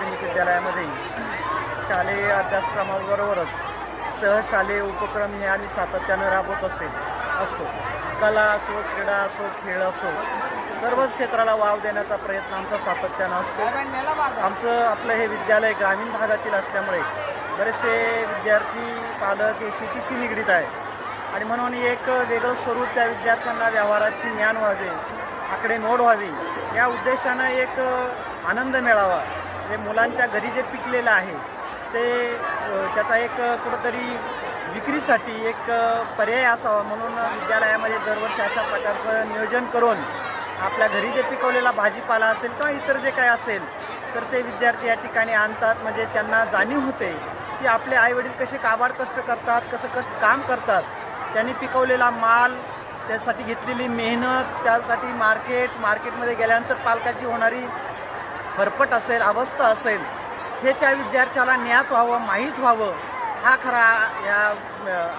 विद्यालयामध्ये शालेय अभ्यासक्रमाबरोबरच सहशालेय उपक्रम हे आम्ही सातत्यानं राबवत असेल असतो. कला असो क्रीडा असो खेळ असो सर्वच क्षेत्राला वाव देण्याचा प्रयत्न आमचा सातत्यानं असतो. आमचं आपलं हे विद्यालय ग्रामीण भागातील असल्यामुळे बरेचसे विद्यार्थी पालक हे शेतीशी निगडीत आहे आणि म्हणून एक वेगळं स्वरूप त्या विद्यार्थ्यांना व्यवहाराची ज्ञान व्हावे आकडेमोड व्हावी या उद्देशानं एक आनंद मिळावा जे मुलांच्या घरी जे पिकलेलं आहे ते त्याचा एक कुठंतरी विक्रीसाठी एक पर्याय असावा म्हणून विद्यालयामध्ये दरवर्षी अशा प्रकारचं नियोजन करून आपल्या घरी जे पिकवलेला भाजीपाला असेल किंवा इतर जे काही असेल तर ते विद्यार्थी या ठिकाणी आणतात. म्हणजे त्यांना जाणीव होते की आपले आईवडील कसे काबाड कष्ट करतात कसं कष्ट काम करतात. त्यांनी पिकवलेला माल त्यासाठी घेतलेली मेहनत त्यासाठी मार्केट मार्केटमध्ये गेल्यानंतर पालकाची होणारी भरपट असेल अवस्था असेल हे त्या विद्यार्थ्याला ज्ञात व्हावं माहीत व्हावं हा खरा या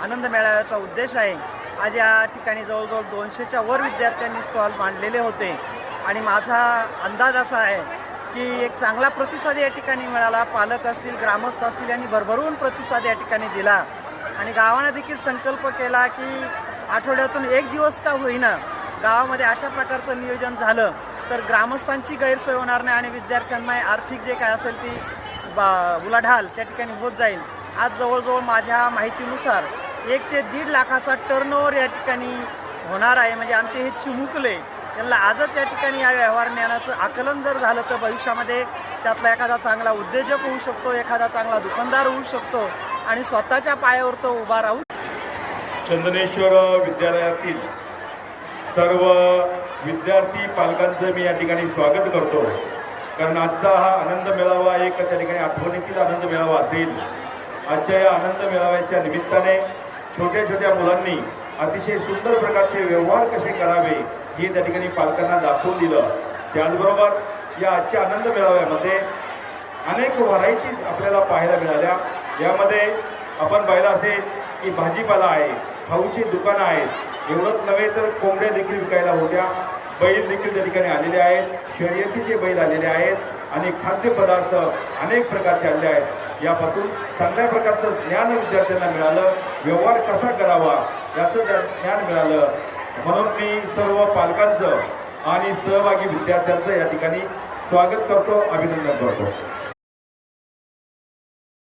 आनंद मेळाव्याचा उद्देश आहे. आज या ठिकाणी जवळजवळ दोनशेच्या वर विद्यार्थ्यांनी स्टॉल मांडलेले होते. आणि माझा अंदाज असा आहे की एक चांगला प्रतिसाद या ठिकाणी मिळाला. पालक असतील ग्रामस्थ असतील यांनी भरभरून प्रतिसाद या ठिकाणी दिला. आणि गावानं देखील संकल्प केला की आठवड्यातून एक दिवस का होईना गावामध्ये अशा प्रकारचं नियोजन झालं. तर ग्रामस्थांची गैरसोय होणार नाही आणि विद्यार्थ्यांना आर्थिक जे काय असेल ती बा उलाढाल त्या ठिकाणी होत जाईल. आज जवळजवळ माझ्या माहितीनुसार एक ते दीड लाखाचा टर्नओव्हर या ठिकाणी होणार आहे. म्हणजे आमचे हे चिमुकले त्यांना आजच या ठिकाणी या व्यवहार ज्ञानाचं आकलन जर झालं तर भविष्यामध्ये त्यातला एखादा चांगला उद्योजक होऊ शकतो एखादा चांगला दुकानदार होऊ शकतो आणि स्वतःच्या पायावर तो उभा राहू चंदनेश्वर विद्यालयातील सर्व विद्यार्थी पालकांचं मी या ठिकाणी स्वागत करतो. कारण आजचा हा आनंद मेळावा एक त्या ठिकाणी आठवणीतील आनंद मेळावा असेल. आजच्या या आनंद मेळाव्याच्या निमित्ताने छोट्या छोट्या मुलांनी अतिशय सुंदर प्रकारचे व्यवहार कसे करावे हे त्या ठिकाणी पालकांना दाखवून दिलं. त्याचबरोबर या आजच्या आनंद मेळाव्यामध्ये अनेक व्हरायटीज आपल्याला पाहायला मिळाल्या. यामध्ये आपण पाहिलं असेल की भाजीपाला आहे खाऊची दुकानं आहेत एवढंच नव्हे तर कोंबड्या देखील विकायला होत्या. बैल देखील त्या ठिकाणी आलेले आहेत. शर्यतीचे बैल आलेले आहेत आणि खाद्यपदार्थ अनेक प्रकारचे आलेले आहेत. यापासून चांगल्या प्रकारचं ज्ञान विद्यार्थ्यांना मिळालं. व्यवहार कसा करावा याचं ज्ञान मिळालं. म्हणून मी सर्व पालकांचं आणि सहभागी विद्यार्थ्यांचं या ठिकाणी स्वागत करतो अभिनंदन करतो.